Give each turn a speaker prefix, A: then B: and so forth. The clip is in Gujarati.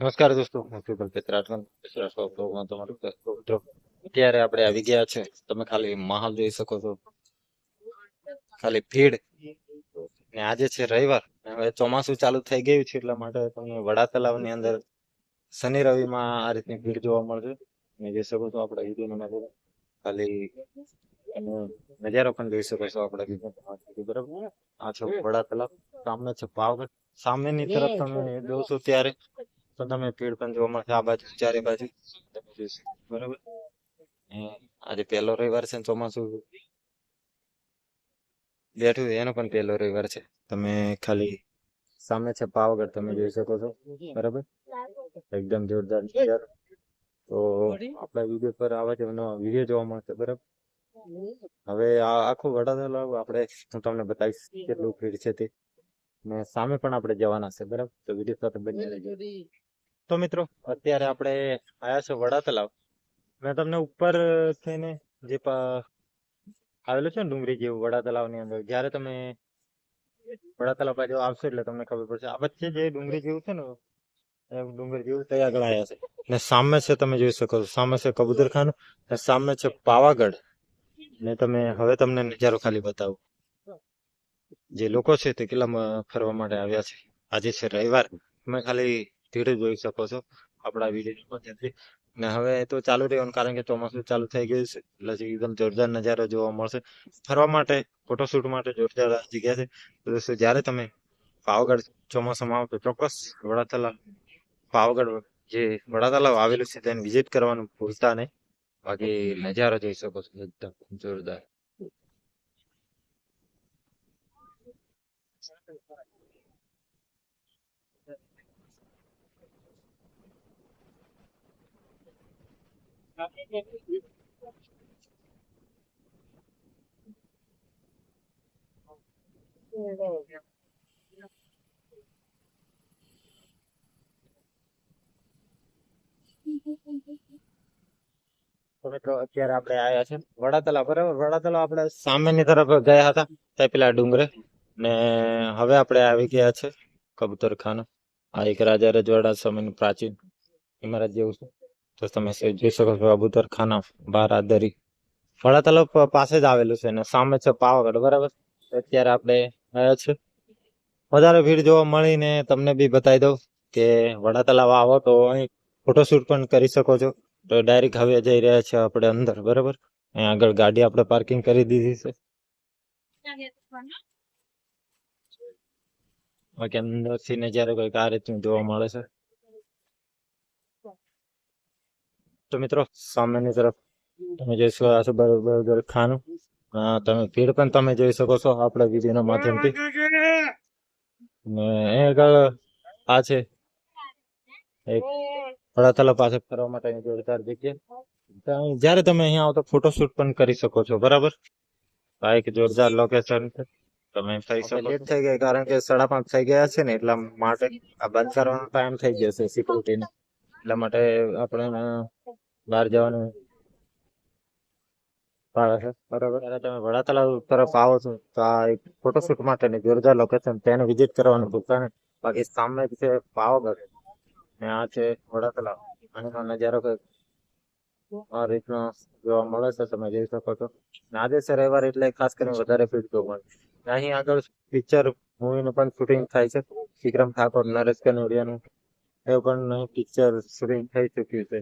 A: નમસ્કાર દોસ્તો, હું રાઠવાન બ્લોગમાં તમારું અત્યારે આપણે આવી ગયા છે. તમે ખાલી માહોલ જોઈ શકો છો. ખાલી ભીડ. ને આજે છે રવિવાર. હવે ચોમાસું ચાલુ થઈ ગયું છે એટલા માટે તમને વડા તલાવની અંદર શનિ રવિમાં આ રીતની ભીડ જોવા મળશે. ને જોઈ શકો છો આપણે નજારો ખાલી નજારો પણ જોઈ શકો છો આપણે બરાબર. આ છે વડા તલાવ સામે છે ભાવગઢ સામેની તરફ તમે જોશો ત્યારે તો તમે ભીડ પણ જોવા મળશે આ બાજુ, ચારે બાજુ. શકો. આજે પહેલો રવિવાર છે ચોમાસું. બેઠું એનો પણ પહેલો રવિવાર છે. તમે ખાલી સામે છે પાવાગઢ તમે જોઈ શકો છો. બરાબર? એકદમ જોરદાર. તો આપણા વીડિયો પર આવા છે વીડિયો જોવા મળશે, બરાબર? હવે આ આખો વડા તલાવ આપણે, હું તમને બતાવીશ કેટલું ભીડ છે તે. ને સામે પણ આપણે જવાના છે, બરાબર? તો વીડિયો સાથે બની તો મિત્રો, અત્યારે આપણે આયા છે વડા તલાવ મેં તમને ઉપર થઈને જે આવેલું છે ને ડુંગળી જેવું વડા તલાવની અંદર, જ્યારે તમે વડા તલાવ બાજુ આવશો એટલે તમને ખબર પડશે. આ વચ્ચે જે ડુંગળી જેવું છે ને, એ ડુંગર જેવું ત્યાં આગળ આવ્યા છે. ને સામે છે, તમે જોઈ શકો છો, સામે છે કબૂતરખાનું, ને સામે છે પાવાગઢ. ને તમે, હવે તમને નજારો ખાલી બતાવું. જે લોકો છે તે કેટલા ફરવા માટે આવ્યા છે? આજે છે રવિવાર. મેં ખાલી ધીરે જોઈ શકો છો આપણા વીડિયો માધ્યમથી ને હવે તો ચાલુ રહેવાનું કારણ કે ચોમાસું ચાલુ થઈ ગયું છે, એટલે એકદમ જોરદાર નજારો જોવા મળશે. ફરવા માટે, ફોટોશૂટ માટે જોરદાર જગ્યા છે. તો દોસ્તો, જ્યારે તમે પાવાગઢ ચોમાસામાં આવો તો ચોક્કસ વડા તલાવ પાવાગઢ જે વડા તલાવ આવેલું છે, તેને વિઝિટ કરવાનું ભૂલતા નહીં. બાકી નજારો જોઈ શકો છો, એકદમ જોરદાર. મિત્રો અત્યારે આપણે આયા છે વડા બરાબર? વડાતલા આપણે સામેની તરફ ગયા હતા પેલા ડુંગરે. ને હવે આપણે આવી ગયા છે કબૂતરખાના. આ એક રાજા રજવાડા સમયનું પ્રાચીન ઇમારત જેવું છે. તો તમે જોઈ શકો છો કબૂતરખાના બાર બારાદરી દરી વડા તલાવ પાસે જ આવેલું છે અને સામે છે પાવાગઢ, બરાબર? અત્યારે આપણે આવ્યા છે. વધારે ભીડ જોવા મળીને તમને બી બતાવી દઉં કે વડા તલાવ આવો તો અહીં ફોટોશૂટ પણ કરી શકો છો. તો ડાયરેક્ટ હવે જઈ રહ્યા છે આપણે અંદર, બરાબર? અહીં આગળ ગાડી આપણે પાર્કિંગ કરી દીધી છે. બાકી અંદરથી નજારો જ્યારે આ રીતનું જોવા મળે છે. તો મિત્રો સામેની તરફ તમે જોઈ શકો છો છે બરોબર ખાનું. તમે ભીડ પણ તમે જોઈ શકો છો આપણા વિડીયોના માધ્યમથી. અહીં આગળ આ છે. એક વડાતલા પાસે ફરવા માટેની જોરદાર જગ્યા. જ્યારે તમે અહીંયા આવો તો ફોટોશૂટ પણ કરી શકો છો બરાબર? આ એક જોરદાર લોકેશન છે. તમે થઈ શકો લેટ થઈ ગઈ કારણ કે સાડા પાંચ થઈ ગયા છે ને એટલા માટે આ બંધ કરવાનો ટાઈમ થઈ જશે સિક્યુરિટી એટલા માટે આપણે બહાર જવાનું. તમે વડા તળાવ તરફ આવો છો એક ફોટોશૂટ માટેની જોરદાર લોકેશન તેને વિઝિટ કરવાનું ભૂલતા નહીં બાકી સામે છે પાવાગઢ આ છે વડા તલાવ આનો નજારો કંઈક આ રીતનો જોવા મળે છે, તમે જોઈ શકો છો. આજે છે રવિવાર એટલે ખાસ કરીને વધારે ફીટ જોવા મળે અહીં આગળ પિક્ચર મૂવીનું પણ શૂટિંગ થાય છે. વિક્રમ ઠાકોર, નરેશ કનોડિયાનું એવું પણ પિક્ચર શૂટિંગ થઈ ચૂક્યું છે.